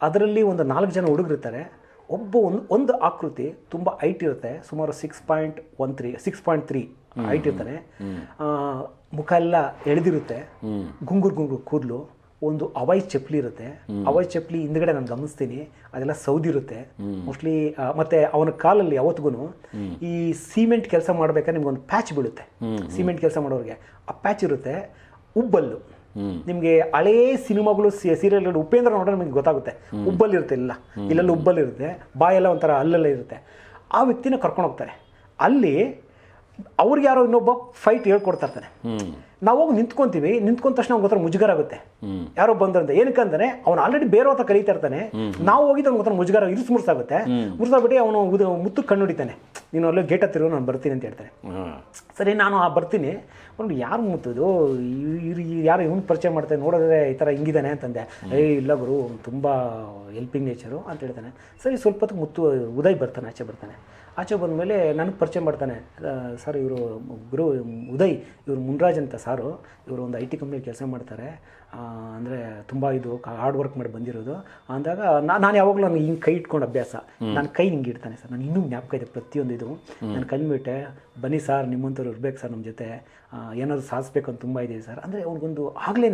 ಅದರಲ್ಲಿ ಒಂದು ನಾಲ್ಕು ಜನ ಹುಡುಗರು ಇರ್ತಾರೆ. ಒಬ್ಬ ಒಂದು ಒಂದು ಆಕೃತಿ ತುಂಬ ಹೈಟ್ ಇರುತ್ತೆ. ಸುಮಾರು six point one three six point three height ಇರ್ತಾರೆ. ಮುಖ ಎಲ್ಲ ಎಳೆದಿರುತ್ತೆ. ಗುಂಗುರ್ ಗುಂಗುರ್ ಕೂದಲು. ಒಂದು ಅವಾಯ್ ಚಪ್ಲಿ ಇರುತ್ತೆ. ಅವಾಯ್ ಚಪ್ಲಿ ಹಿಂದ್ಗಡೆ ನಾನು ಗಮನಿಸ್ತೀನಿ. ಅದೆಲ್ಲ ಸೌದಿರುತ್ತೆ ಮೋಸ್ಟ್ಲಿ ಮತ್ತೆ ಅವನ ಕಾಲಲ್ಲಿ ಯಾವತ್ತಿಗೂ ಈ ಸಿಮೆಂಟ್ ಕೆಲಸ ಮಾಡ್ಬೇಕಾದ್ರೆ ನಿಮ್ಗೊಂದು ಪ್ಯಾಚ್ ಬೀಳುತ್ತೆ. ಸಿಮೆಂಟ್ ಕೆಲಸ ಮಾಡೋರಿಗೆ. ಆ ಪ್ಯಾಚ್ ಇರುತ್ತೆ ಉಬ್ಬಲ್ಲು. ನಿಮಗೆ ಹಳೆ ಸಿನಿಮಾಗಳು ಸೀರಿಯಲ್ಗಳು ಉಪೇಂದ್ರ ನೋಡ್ರೆ ನಿಮಗೆ ಗೊತ್ತಾಗುತ್ತೆ. ಉಬ್ಬಲ್ಲಿರುತ್ತೆ ಇಲ್ಲ ಇಲ್ಲೆಲ್ಲ ಉಬ್ಬಲ್ಲಿರುತ್ತೆ ಬಾಯೆಲ್ಲ ಒಂಥರ ಅಲ್ಲೆಲ್ಲ ಇರುತ್ತೆ. ಆ ವ್ಯಕ್ತಿನ ಕರ್ಕೊಂಡು ಹೋಗ್ತಾರೆ. ಅಲ್ಲಿ ಅವ್ರಿಗೆ ಯಾರೋ ಇನ್ನೊಬ್ಬ ಫೈಟ್ ಹೇಳ್ಕೊಡ್ತಾ ಇರ್ತಾನೆ. ನಾವು ಹೋಗಿ ನಿಂತ್ಕೊಂತೀವಿ, ನಿಂತ್ಕೊಂಡ ತಕ್ಷಣ ಅವ್ನ ಗೊತ್ತರ ಮುಜುಗರ ಆಗುತ್ತೆ. ಯಾರೋ ಬಂದ್ರಂತೆ. ಏನಕ್ಕಂದ್ರೆ ಅವ್ನು ಆಲ್ರೆಡಿ ಬೇರೆ ಹತ್ರ ಕರೀತಾ ಇರ್ತಾನೆ. ನಾವು ಹೋಗಿದ್ದು ಅವ್ನ ಗೊತ್ತರ ಮುಜುಗರ ಇರಿಸ್ ಮುರ್ಸಾಗುತ್ತೆ. ಮುರ್ಸಾಗ್ಬಿಟ್ಟು ಅವನು ಮುತ್ತು ಕಣ್ಣು ಹಿಡಿತಾನೆ. ನೀನು ಅಲ್ಲೇ ಗೇಟ್ ಹತ್ತಿರೋ ನಾನು ಬರ್ತೀನಿ ಅಂತ ಹೇಳ್ತಾನೆ. ಸರಿ, ನಾನು ಆ ಬರ್ತೀನಿ. ಅವ್ನು ಯಾರು ಮುತ್ತದು? ಯಾರು ಇವನು ಪರಿಚಯ ಮಾಡ್ತಾನೆ ನೋಡಿದ್ರೆ ಈ ಥರ ಹಿಂಗಿದ್ದಾನೆ ಅಂತಂದೆ. ಏ, ಇಲ್ಲ ಗುರು ತುಂಬ ಹೆಲ್ಪಿಂಗ್ ನೇಚರು ಅಂತ ಹೇಳ್ತಾನೆ. ಸರಿ, ಸ್ವಲ್ಪ ಹೊತ್ತು ಮುತ್ತು, ಉದಯ್ ಬರ್ತಾನೆ, ಆಚೆ ಬರ್ತಾನೆ. ಆಚೆ ಬಂದಮೇಲೆ ನನಗೆ ಪರಿಚಯ ಮಾಡ್ತಾನೆ. ಸರ್ ಇವರು ಗುರು ಉದಯ್ ಇವರು ಮುನ್ರಾಜ್ ಅಂತ ಸಾರು. ಇವರು ಒಂದು ಐ ಟಿ ಕಂಪ್ನಿಲಿ ಕೆಲಸ ಮಾಡ್ತಾರೆ. ಅಂದರೆ ತುಂಬ ಇದು ಹಾರ್ಡ್ ವರ್ಕ್ ಮಾಡಿ ಬಂದಿರೋದು. ಅಂದಾಗ ನಾನು ಯಾವಾಗಲೂ ನನಗೆ ಹಿಂಗೆ ಕೈ ಇಟ್ಕೊಂಡು ಅಭ್ಯಾಸ. ನಾನು ಕೈ ಹಿಂಗೆ ಇಡ್ತಾನೆ ಸರ್. ನಾನು ಇನ್ನೂ ಜ್ಞಾಪಕ ಇದೆ ಪ್ರತಿಯೊಂದು ಇದು ನಾನು ಕಣ್ಬಿಟ್ಟೆ ಬನ್ನಿ ಸರ್ ನಿಮ್ಮಂಥವ್ರು ಇರ್ಬೇಕು ಸರ್ ನಮ್ಮ ಜೊತೆ. ಏನಾದರೂ ಏನಾದ್ರು ಸಾಧಿಸ್ಬೇಕು ಅಂತ ತುಂಬ ಇದೆ ಸರ್. ಅಂದರೆ ಅವ್ನಿಗೊಂದು ಆಗ್ಲೇ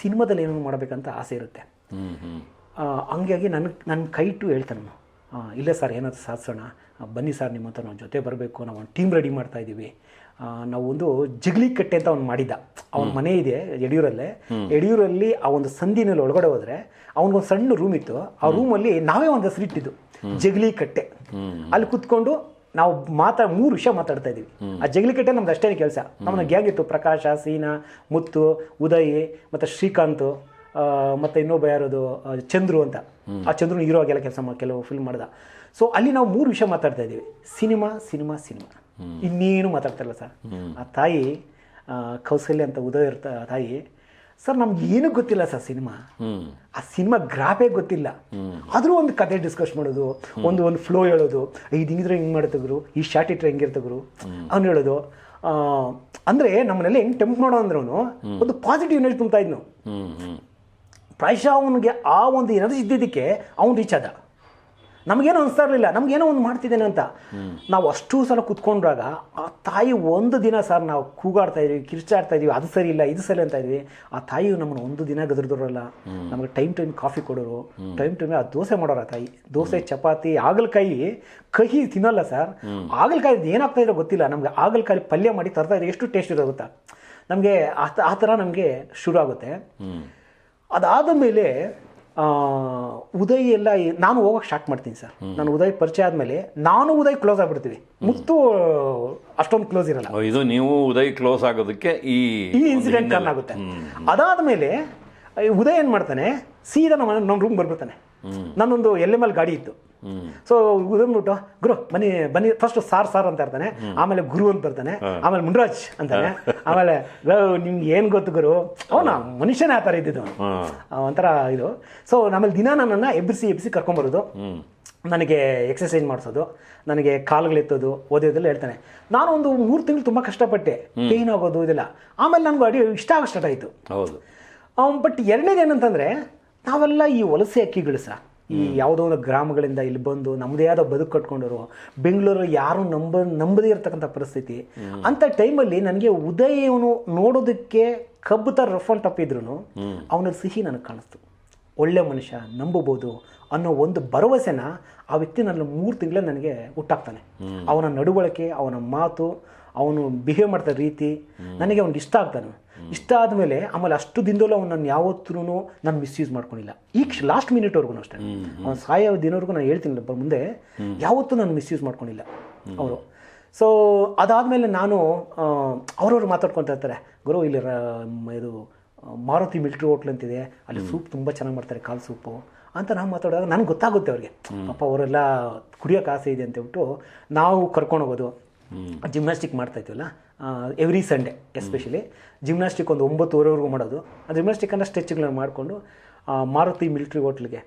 ಸಿನಿಮಾದಲ್ಲಿ ಏನಾದ್ರು ಮಾಡಬೇಕಂತ ಆಸೆ ಇರುತ್ತೆ. ಹಂಗಾಗಿ ನನಗೆ ನನ್ನ ಕೈ ಇಟ್ಟು ಹೇಳ್ತಾನೆ ಇಲ್ಲ ಸರ್ ಏನಾದರೂ ಸಾಧಿಸೋಣ? ಬನ್ನಿ ಸರ್ ನಿಮ್ಮ ಹತ್ರ ನಾವು ಜೊತೆ ಬರಬೇಕು ನಾವು ಒಂದು ಟೀಮ್ ರೆಡಿ ಮಾಡ್ತಾ ಇದ್ದೀವಿ. ನಾವು ಒಂದು ಜಗಲಿ ಕಟ್ಟೆ ಅಂತ ಅವ್ನು ಮಾಡಿದ್ದ ಅವನ ಮನೆ ಇದೆ ಯಡಿಯೂರಲ್ಲೇ. ಯಡಿಯೂರಲ್ಲಿ ಆ ಒಂದು ಸಂಧಿನಲ್ಲಿ ಒಳಗಡೆ ಹೋದ್ರೆ ಒಂದು ಸಣ್ಣ ರೂಮ್ ಇತ್ತು. ಆ ರೂಮಲ್ಲಿ ನಾವೇ ಒಂದು ಹೆಸರು ಇಟ್ಟಿದ್ದು. ಜಗಲಿ ಕಟ್ಟೆ. ಅಲ್ಲಿ ಕುತ್ಕೊಂಡು ನಾವು ಮಾತಾ ಮೂರು ವಿಷಯ ಮಾತಾಡ್ತಾ ಇದ್ವಿ ಆ ಜಗಲಿ ಕಟ್ಟೆ ನಮ್ದು ಅಷ್ಟೇ ಕೆಲಸ. ನಮ್ಮ ಗ್ಯಾಂಗ್ ಇತ್ತು. ಪ್ರಕಾಶ ಸೀನಾ ಮುತ್ತು ಉದಯ್ ಮತ್ತು ಶ್ರೀಕಾಂತ್. ಮತ್ತೆ ಇನ್ನೊಬ್ಬ ಯಾರದು ಚಂದ್ರು ಅಂತ. ಆ ಚಂದ್ರು ಹೀರೋ ಎಲ್ಲ ಕೆಲಸ ಮಾಡಿ ಕೆಲವು ಫಿಲ್ಮ್ ಮಾಡ್ದ. ಸೊ ಅಲ್ಲಿ ನಾವು ಮೂರು ವಿಷಯ ಮಾತಾಡ್ತಾ ಇದ್ದೀವಿ. Cinema cinema cinema. ಇನ್ನೇನು ಮಾತಾಡ್ತಾರಲ್ಲ ಸರ್? ಆ ತಾಯಿ ಕೌಸಲ್ಯ ಅಂತ ಉದಯ ಇರ್ತ ಆ ತಾಯಿ. ಸರ್ ನಮ್ಗೆ ಏನೂ ಗೊತ್ತಿಲ್ಲ ಸರ್ ಸಿನಿಮಾ? ಆ ಸಿನಿಮಾ ಗ್ರಾಫೇ ಗೊತ್ತಿಲ್ಲ. ಆದರೂ ಒಂದು ಕತೆ ಡಿಸ್ಕಸ್ ಮಾಡೋದು ಒಂದು ಒಂದು ಫ್ಲೋ ಹೇಳೋದು ಇದು ಹಿಂಗಿದ್ರೆ ಹಿಂಗೆ ಮಾಡ್ತಗ್ರು ಈ ಶಾರ್ಟ್ ಇಟ್ರೆ ಹೆಂಗಿರ್ತಗ್ರು ಗುರು? ಅವ್ನು ಹೇಳೋದು ಅಂದ್ರೆ ನಮ್ಮನ್ನೆಲ್ಲ ಹೆಂಗೆ ಟೆಂಪ್ ಮಾಡೋ ಅಂದ್ರೂ ಒಂದು ಪಾಸಿಟಿವ್ ಎನರ್ಜಿ ತುಂಬ್ತಾ ಇದ್ನು. ಪ್ರಾಯಶಃ ಅವನಿಗೆ ಆ ಒಂದು ಎನರ್ಜಿ ಇದ್ದಿದ್ದಕ್ಕೆ ಅವ್ನು ರೀಚ್ ಆದ. ನಮಗೇನು ಅನಿಸ್ತಾ ಇರಲಿಲ್ಲ, ನಮಗೇನೋ ಒಂದು ಮಾಡ್ತಿದ್ದೇನೆ ಅಂತ. ನಾವು ಅಷ್ಟು ಸಲ ಕುತ್ಕೊಂಡ್ರಾಗ ಆ ತಾಯಿ ಒಂದು ದಿನ ಸರ್ ನಾವು ಕೂಗಾಡ್ತಾ ಇದೀವಿ, ಕಿರ್ಚಾಡ್ತಾ ಇದೀವಿ, ಅದು ಸರಿ ಇಲ್ಲ, ಇದು ಸರಿ ಅಂತ ಇದ್ವಿ. ಆ ತಾಯಿ ನಮ್ಮನ್ನು ಒಂದು ದಿನ ಗದರ್ದೋರಲ್ಲ, ನಮಗೆ ಟೈಮ್ ಟೈಮ್ ಕಾಫಿ ಕೊಡೋರು, ಟೈಮ್ ಟೈಮ್ ಆ ದೋಸೆ ಮಾಡೋರು ಆ ತಾಯಿ. ದೋಸೆ, ಚಪಾತಿ ಆಗಲಕಾಯಿ ಕಹಿ ತಿನ್ನಲ್ಲ ಸರ್. ಆಗಲಕಾಯಿ ಏನಾಗ್ತಾ ಇರೋ ಗೊತ್ತಿಲ್ಲ, ನಮಗೆ ಆಗಲಕಾಯಿ ಪಲ್ಯ ಮಾಡಿ ತರ್ತಾ ಇದ್ರೆ ಎಷ್ಟು ಟೇಸ್ಟ್ ಇರೋ ಗೊತ್ತಾ? ನಮಗೆ ಆ ಥರ ನಮಗೆ ಶುರು ಆಗುತ್ತೆ. ಅದಾದ ಮೇಲೆ ಉದಯ್ ಎಲ್ಲ ನಾನು ಹೋಗಕ್ಕೆ ಸ್ಟಾರ್ಟ್ ಮಾಡ್ತೀನಿ ಸರ್. ನಾನು ಉದಯ್ ಪರಿಚಯ ಆದಮೇಲೆ ನಾನು ಉದಯ್ ಕ್ಲೋಸ್ ಆಗ್ಬಿಡ್ತೀವಿ. ಮುತ್ತು ಅಷ್ಟೊಂದು ಕ್ಲೋಸ್ ಇರಲ್ಲ. ಇದು ನೀವು ಉದಯ್ ಕ್ಲೋಸ್ ಆಗೋದಕ್ಕೆ ಈ ಈ ಇನ್ಸಿಡೆಂಟ್ ಕಾರಣ ಆಗುತ್ತೆ ಅದಾದಮೇಲೆ ಉದಯ್ ಏನು ಮಾಡ್ತಾನೆ ಸೀದಾ ನಮ್ಮ ನಮ್ಮ ರೂಮ್ ಬರ್ಬಿಡ್ತಾನೆ ನನ್ನೊಂದು ಎಲ್ ಎಂ ಎಲ್ ಗಾಡಿ ಇತ್ತು. ಸೊ ಉದಯ್ಬಿಟ್ಟು ಗುರು ಬನ್ನಿ ಬನ್ನಿ ಫಸ್ಟ್ ಸಾರ್ ಸಾರ್ ಅಂತ ಇರ್ತಾನೆ. ಆಮೇಲೆ ಗುರು ಅಂತ ಬರ್ತಾನೆ ಆಮೇಲೆ ಮುನ್ರಾಜ್ ಅಂತಾನೆ. ಆಮೇಲೆ "ಗೋ, ನಿಮ್ಗೆ ಏನು ಗೊತ್ತು ಗುರು? ಅವನ ಮನುಷ್ಯನೇ ಆ ಥರ ಇದ್ದಿದ್ದು. ಒಂಥರ ಇದು. ಸೊ ಆಮೇಲೆ ದಿನ ನನ್ನನ್ನು ಎಬ್ಬಿಸಿ ಎಬ್ಬಿಸಿ ಕರ್ಕೊಂಬರೋದು ನನಗೆ ಎಕ್ಸಸೈಸ್ ಮಾಡಿಸೋದು. ನನಗೆ ಕಾಲುಗಳೆತ್ತೋದು ಓದೋದೆಲ್ಲ ಹೇಳ್ತಾನೆ. ನಾನು ಒಂದು ಮೂರು ತಿಂಗಳು ತುಂಬ ಕಷ್ಟಪಟ್ಟೆ. ಪೇನ್ ಆಗೋದು ಇದೆಲ್ಲ. ಆಮೇಲೆ ನನಗೆ ಅಡಿ ಇಷ್ಟ ಆಗೋ ಸ್ಟಾರ್ಟ್ ಆಯಿತು. ಹೌದು. ಬಟ್ ಎರಡನೇದು ಏನಂತಂದರೆ ನಾವೆಲ್ಲ ಈ ವಲಸೆ ಅಕ್ಕಿಗಳು ಸಹ ಈ ಯಾವುದೋ ಒಂದು ಗ್ರಾಮಗಳಿಂದ ಇಲ್ಲಿ ಬಂದು ನಮ್ಮದೇ ಆದ ಬದುಕು ಕಟ್ಕೊಂಡಿರು, ಬೆಂಗಳೂರು ಯಾರು ನಂಬ, ನಂಬದೇ ಇರತಕ್ಕಂಥ ಪರಿಸ್ಥಿತಿ. ಅಂಥ ಟೈಮಲ್ಲಿ ನನಗೆ ಉದಯವನು ನೋಡೋದಕ್ಕೆ ಕಬ್ಬು ಥರ ರಫ್ ಅಂಡ್ ಟಪ್ ಇದ್ರು ಅವನ ಸಿಹಿ ನನಗೆ ಕಾಣಿಸ್ತು. ಒಳ್ಳೆ ಮನುಷ್ಯ ನಂಬಬಹುದು ಅನ್ನೋ ಒಂದು ಭರವಸೆನ ಆ ವ್ಯಕ್ತಿ ನನ್ನ ಮೂರು ತಿಂಗಳ ನನಗೆ ಹುಟ್ಟಾಗ್ತಾನೆ ಅವನ ನಡವಳಿಕೆ, ಅವನ ಮಾತು, ಅವನು ಬಿಹೇವ್ ಮಾಡ್ತಾ ರೀತಿ, ನನಗೆ ಅವ್ನಿಗೆ ಇಷ್ಟ ಆಗ್ತಾನೆ. ಇಷ್ಟ ಆದಮೇಲೆ ಆಮೇಲೆ ಅಷ್ಟು ದಿನದಲ್ಲೂ ಅವ್ನು ನಾನು ಯಾವತ್ತೂ ನಾನು ಮಿಸ್ಯೂಸ್ ಮಾಡ್ಕೊಂಡಿಲ್ಲ. ಈ ಲಾಸ್ಟ್ ಮಿನಿಟ್ವರೆಗೂ ಅಷ್ಟೇ. ಅವ್ನು ಸಾಯೋ ದಿನವರೆಗೂ ನಾನು ಹೇಳ್ತೀನಿ ಮುಂದೆ ಯಾವತ್ತೂ ನಾನು ಮಿಸ್ಯೂಸ್ ಮಾಡ್ಕೊಂಡಿಲ್ಲ ಅವರು. ಸೊ ಅದಾದಮೇಲೆ ನಾನು ಅವ್ರವ್ರು ಮಾತಾಡ್ಕೊತಾ ಇರ್ತಾರೆ. ಗುರು ಇಲ್ಲಿ ಇದು ಮಾರುತಿ ಮಿಲ್ಟ್ರಿ ಹೋಟ್ಲ್ ಅಂತಿದೆ. ಅಲ್ಲಿ ಸೂಪ್ ತುಂಬ ಚೆನ್ನಾಗಿ ಮಾಡ್ತಾರೆ ಕಾಲು ಸೂಪು ಅಂತ ನಾವು ಮಾತಾಡಿದಾಗ ನನಗೆ ಗೊತ್ತಾಗುತ್ತೆ ಅವ್ರಿಗೆ. ಅಪ್ಪ ಅವರೆಲ್ಲ ಕುಡಿಯೋಕೆ ಆಸೆ ಇದೆ ಅಂತ ಹೇಳ್ಬಿಟ್ಟು ನಾವು ಕರ್ಕೊಂಡು ಹೋಗೋದು. ಜಿಮ್ನಾಸ್ಟಿಕ್ ಮಾಡ್ತಾ ಇದ್ವಲ್ಲ ಎವ್ರಿ ಸಂಡೇ ಎಸ್ಪೆಷಲಿ ಜಿಮ್ನಾಸ್ಟಿಕ್ ಒಂದು ಒಂಬತ್ತುವರೆವರೆಗೂ ಮಾಡೋದು. ಆ ಜಿಮ್ನಾಸ್ಟಿಕ್ ಅನ್ನೋ ಸ್ಟೆಚ್ಗಳನ್ನ ಮಾಡಿಕೊಂಡು ಮಾರುತಿ ಮಿಲಿಟ್ರಿ ಹೋಟ್ಲಿಗೆ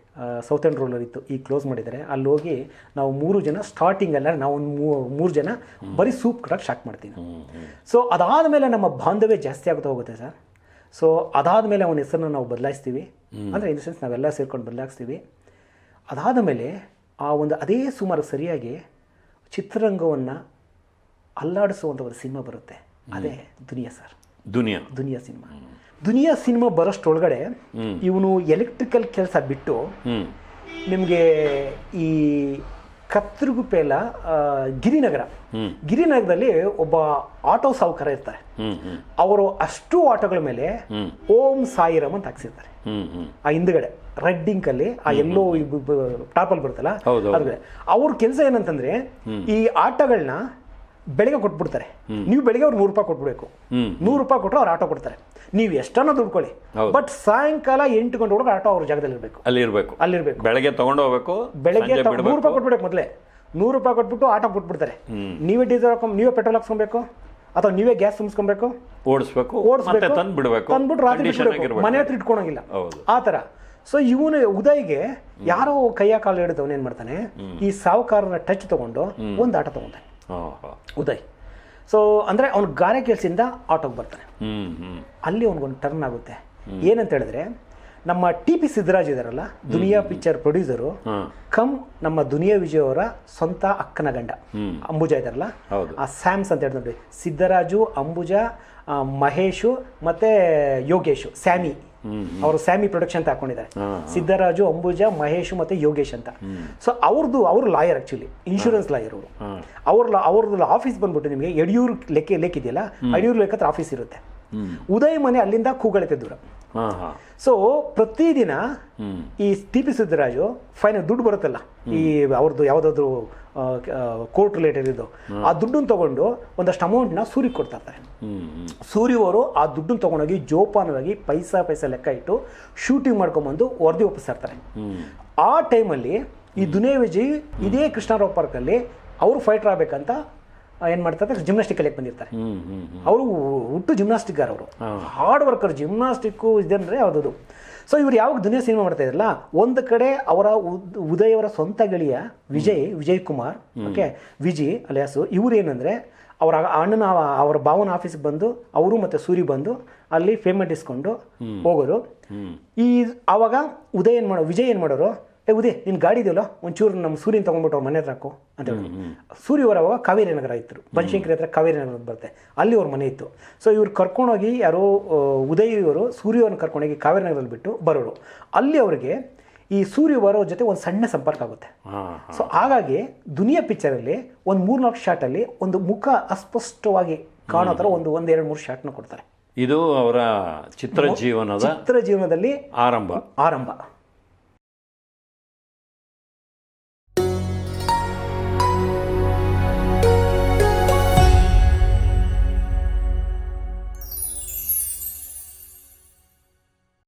ಸೌತ್ ಆ್ಯಂಡ್ ರೋಲರ್ ಇತ್ತು ಈಗ ಕ್ಲೋಸ್ ಮಾಡಿದ್ದಾರೆ. ಅಲ್ಲಿ ಹೋಗಿ ನಾವು ಮೂರು ಜನ ಸ್ಟಾರ್ಟಿಂಗಲ್ಲ ನಾವು ಒಂದು ಮೂರು ಜನ ಬರೀ ಸೂಪ್ ಕಟ್ಟಕ್ಕೆ ಸ್ಟಾರ್ಟ್ ಮಾಡ್ತೀನಿ ಸೊ ಅದಾದಮೇಲೆ ನಮ್ಮ ಬಾಂಧವ್ಯ ಜಾಸ್ತಿ ಆಗುತ್ತಾ ಹೋಗುತ್ತೆ ಸರ್. ಸೊ ಅದಾದಮೇಲೆ ಅವನ ಹೆಸರನ್ನ ನಾವು ಬದಲಾಯಿಸ್ತೀವಿ. ಅಂದರೆ ಇನ್ ಸೆನ್ಸ್ ನಾವೆಲ್ಲ ಸೇರ್ಕೊಂಡು ಬದಲಾಯಿಸ್ತೀವಿ. ಅದಾದ ಮೇಲೆ ಆ ಒಂದು ಅದೇ ಸುಮಾರು ಸರಿಯಾಗಿ ಚಿತ್ರರಂಗವನ್ನು ಅಲ್ಲಾಡಿಸುವಂಥ ಒಂದು ಸಿನಿಮಾ ಬರುತ್ತೆ. ಅದೇ Duniya sir. Duniya. Duniya cinema. Duniya cinema ಬರೋಷ್ಟೊಳಗಡೆ ಇವನು ಎಲೆಕ್ಟ್ರಿಕಲ್ ಕೆಲಸ ಬಿಟ್ಟು ನಿಮಗೆ ಈ ಕತ್ತರಿಗುಪ್ಪೆಲ್ಲ ಗಿರಿನಗರ. ಗಿರಿನಗರದಲ್ಲಿ ಒಬ್ಬ ಆಟೋ ಸಾಹುಕಾರ ಇರ್ತಾರೆ. ಅವರು ಅಷ್ಟು ಆಟೋಗಳ ಮೇಲೆ ಓಂ ಸಾಯಿರಾಮ್ ಅಂತ ಹಾಕ್ಸಿರ್ತಾರೆ. ಆ ಹಿಂದ್ಗಡೆ ರೆಡ್ ಇಂಕ್ ಅಲ್ಲಿ ಆ ಎಲ್ಲೋ ಟಾಪಲ್ಲಿ ಬರುತ್ತಲ್ಲ. ಅವ್ರ ಕೆಲಸ ಏನಂತಂದ್ರೆ ಈ ಆಟೋಗಳನ್ನ ಬೆಳಗ್ಗೆ ಕೊಟ್ಬಿಡ್ತಾರೆ. ನೀವು ಬೆಳಿಗ್ಗೆ ಅವ್ರು ನೂರು ರೂಪಾಯಿ ಕೊಟ್ಬಿಡ್ಬೇಕು. ನೂರು ರೂಪಾಯಿ ಕೊಟ್ಟರೆ ಅವ್ರು ಆಟೋ ಕೊಡ್ತಾರೆ. ನೀವು ಎಷ್ಟನ್ನ ದುಡ್ಕೊಳ್ಳಿ. ಬಟ್ ಸಾಯಂಕಾಲ ಎಂಟು ಗಂಟೆ ಒಳಗೆ ಆಟೋ ಅವ್ರ ಜಾಗದಲ್ಲಿ ಇರಬೇಕು. ಅಲ್ಲಿ ಇರಬೇಕು ಅಲ್ಲಿರ್ಬೇಕು. ಬೆಳಗ್ಗೆ ತಗೊಂಡು ಹೋಗ್ಬೇಕು ಬೆಳಗ್ಗೆ ನೂರು ರೂಪಾಯಿ ಕೊಟ್ಬಿಡ್ಬೇಕು ಮೊದಲೇ. ನೂರು ರೂಪಾಯಿ ಕೊಟ್ಬಿಟ್ಟು ಆಟೋ ಕೊಟ್ಬಿಡ್ತಾರೆ. ನೀವೇ ಡೀಸೆಲ್ ಹಾಕೊಂಡ್ ನೀವೇ ಪೆಟ್ರೋಲ್ ಹಾಕ್ಸ್ಕೊಬೇಕು? ಅಥವಾ ನೀವೇ ಗ್ಯಾಸ್ ತುಂಬಿಸ್ಕೊಬೇಕು? ಓಡಿಸ್ಬೇಕು ಓಡಿಸ್ಬೇಕು. ತಂದು ಬಿಡಬೇಕು. ತಂದ್ಬಿಟ್ಟು ರಾತ್ರಿ. ಮನೆ ಹತ್ರ ಇಟ್ಕೊಳಂಗಿಲ್ಲ. ಆ ಥರ. ಸೊ ಇವನು ಉದಯ್ಗೆ ಯಾರೋ ಕೈಯ ಕಾಲು ಹಿಡಿದವನು ಏನು ಮಾಡ್ತಾನೆ ಈ ಸಾಹುಕಾರನ ಟಚ್ ತಗೊಂಡು ಒಂದು ಆಟ ತಗೊಂತಾನೆ. ಉದಯ್. ಸೊ ಅಂದರೆ ಅವ್ನು ಗಾರೆ ಕೆಲಸದಿಂದ ಆಟೋಗೆ ಬರ್ತಾನೆ. ಅಲ್ಲಿ ಅವ್ನಿಗೊಂದು ಟರ್ನ್ ಆಗುತ್ತೆ. ಏನಂತ ಹೇಳಿದ್ರೆ ನಮ್ಮ ಟಿ ಪಿ ಸಿದ್ದರಾಜ್ ಇದಾರಲ್ಲ ದುನಿಯಾ ಪಿಕ್ಚರ್ ಪ್ರೊಡ್ಯೂಸರು ಕಮ್ ನಮ್ಮ ದುನಿಯಾ ವಿಜಯ್ ಅವರ ಸ್ವಂತ ಅಕ್ಕನ ಗಂಡ ಅಂಬುಜ ಇದಾರಲ್ಲ ಹೌದು. ಆ ಸ್ಯಾಮ್ಸ್ ಅಂತ ನೋಡಿ ಸಿದ್ದರಾಜು ಅಂಬುಜ ಮಹೇಶು ಮತ್ತೆ ಯೋಗೇಶು ಸ್ಯಾಮಿ. ಅವರು ಸ್ಯಾಮಿ ಪ್ರೊಡಕ್ಷನ್ ಅಂತ ಹಾಕೊಂಡಿದ್ದಾರೆ. ಸಿದ್ದರಾಜು ಅಂಬುಜ ಮಹೇಶ್ ಮತ್ತೆ ಯೋಗೇಶ್ ಅಂತ. ಸೊ ಅವ್ರದ್ದು ಅವರು ಲಾಯರ್ ಆಕ್ಚುಲಿ ಇನ್ಶೂರೆನ್ಸ್ ಲಾಯರ್ ಅವರು. ಅವ್ರ ಅವ್ರದ್ದು ಆಫೀಸ್ ಬಂದ್ಬಿಟ್ಟು ನಿಮಗೆ ಯಡಿಯೂರು ಲೆಕ್ಕ ಲೆಕ್ಕ ಇದೆಯಲ್ಲ ಯಡಿಯೂರು ಲೆಕ್ಕ ಆಫೀಸ್ ಇರುತ್ತೆ. ಉದಯ್ ಮನೆ ಅಲ್ಲಿಂದ ಕೂಗಳತೆ ದೂರ. ಸೊ ಪ್ರತಿದಿನ ಈ ಟಿ ಪಿ ಸಿದ್ದರಾಜು ಫೈನ್ ದುಡ್ಡು ಬರುತ್ತಲ್ಲ ಈ ಅವ್ರದ್ದು ಯಾವುದಾದ್ರು ಕೋರ್ಟ್ ರಿಲೇಟೆಡ್ ಇದು ಆ ದುಡ್ಡನ್ನು ತಗೊಂಡು ಒಂದಷ್ಟು ಅಮೌಂಟ್ನ ಸೂರಿಗೆ ಕೊಡ್ತಾ ಇರ್ತಾರೆ. ಹ್ಞೂ ಹ್ಞೂ ಸೂರ್ಯ ಅವರು ಆ ದುಡ್ಡನ್ನು ತಗೊಂಡೋಗಿ ಜೋಪಾನವಾಗಿ ಪೈಸಾ ಪೈಸಾ ಲೆಕ್ಕ ಇಟ್ಟು ಶೂಟಿಂಗ್ ಮಾಡ್ಕೊಂಬಂದು ವರದಿ ಒಪ್ಪಿಸ್ತಾರೆ ಆ ಟೈಮಲ್ಲಿ ಈ ದುನಿಯಾ ವಿಜಯ್ ಇದೇ ಕೃಷ್ಣರಾವ್ ಪಾರ್ಕಲ್ಲಿ ಅವರು ಫೈಟರ್ ಆಗ್ಬೇಕಂತ ಏನು ಮಾಡ್ತಾರೆ ಜಿಮ್ನಾಸ್ಟಿಕ್ ಕಲಿಯಕ್ಕೆ ಬಂದಿರ್ತಾರೆ. ಅವರು ಹುಟ್ಟು ಜಿಮ್ನಾಸ್ಟಿಕ್ಗಾರ ಅವರು. ಹಾರ್ಡ್ ವರ್ಕರ್ ಜಿಮ್ನಾಸ್ಟಿಕ್ಕು ಇದಂದ್ರೆ ಯಾವುದದು? ಸೊ ಇವ್ರು ಯಾವಾಗ ದುನಿಯಾ ಸಿನಿಮಾ ಮಾಡ್ತಾ ಇದ್ರಲ್ಲ ಒಂದು ಕಡೆ ಅವರ ಉದ್- ಉದಯ್ ಅವರ ಸ್ವಂತ ಗೆಳೆಯ ವಿಜಯ್ ವಿಜಯ್ ಕುಮಾರ್ ಓಕೆ ವಿಜಿ ಅಲಿಯಾಸು ಇವ್ರು ಏನಂದ್ರೆ ಅವರ ಅಣ್ಣನ ಅವರ ಭಾವನ ಆಫೀಸ್ಗೆ ಬಂದು ಅವರು ಮತ್ತೆ ಸೂರಿ ಬಂದು ಅಲ್ಲಿ ಪೇಮೆಂಟ್ ಇಸ್ಕೊಂಡು ಹೋಗೋರು ಈ ಆವಾಗ ಉದಯ್ ಏನು ಮಾಡೋ ವಿಜಯ್ ಏನು ಮಾಡೋರು ಏ ಉದಯ್ ನಿನ್ನ ಗಾಡಿ ಇದೆಯಲ್ಲ ಒಂಚೂರು ನಮ್ಮ ಸೂರ್ಯನ ತೊಗೊಂಡ್ಬಿಟ್ಟು ಅವ್ರ ಮನೆ ಹತ್ರ ಹಾಕು ಅಂತ ಹೇಳಿ. ಸೂರ್ಯ ಅವರ ಅವಾಗ ಕಾವೇರಿ ನಗರ ಇತ್ತು ಬನಶಂಕರಿ ಹತ್ರ ಕಾವೇರಿ ನಗರ ಬರುತ್ತೆ. ಅಲ್ಲಿ ಅವ್ರ ಮನೆ ಇತ್ತು. ಸೊ ಇವ್ರು ಕರ್ಕೊಂಡೋಗಿ ಯಾರೋ ಉದಯ್ ಇವರು ಸೂರ್ಯವ್ರನ್ನ ಕರ್ಕೊಂಡೋಗಿ ಕಾವೇರಿ ನಗರದಲ್ಲಿ ಬಿಟ್ಟು ಬರೋರು. ಅಲ್ಲಿ ಅವರಿಗೆ ಈ ಸೂರ್ಯ ಬರೋ ಜೊತೆ ಒಂದು ಸಣ್ಣ ಸಂಪರ್ಕ ಆಗುತ್ತೆ. ಸೊ ಹಾಗಾಗಿ ದುನಿಯಾ ಪಿಕ್ಚರಲ್ಲಿ ಒಂದು ಮೂರು ನಾಲ್ಕು ಶಾಟಲ್ಲಿ ಒಂದು ಮುಖ ಅಸ್ಪಷ್ಟವಾಗಿ ಕಾಣೋ ಥರ ಒಂದು ಒಂದು ಎರಡು ಮೂರು ಶಾಟ್ನ ಕೊಡ್ತಾರೆ. ಇದು ಅವರ ಚಿತ್ರ ಜೀವನದ ಚಿತ್ರ ಜೀವನದಲ್ಲಿ ಆರಂಭ. ಆರಂಭ.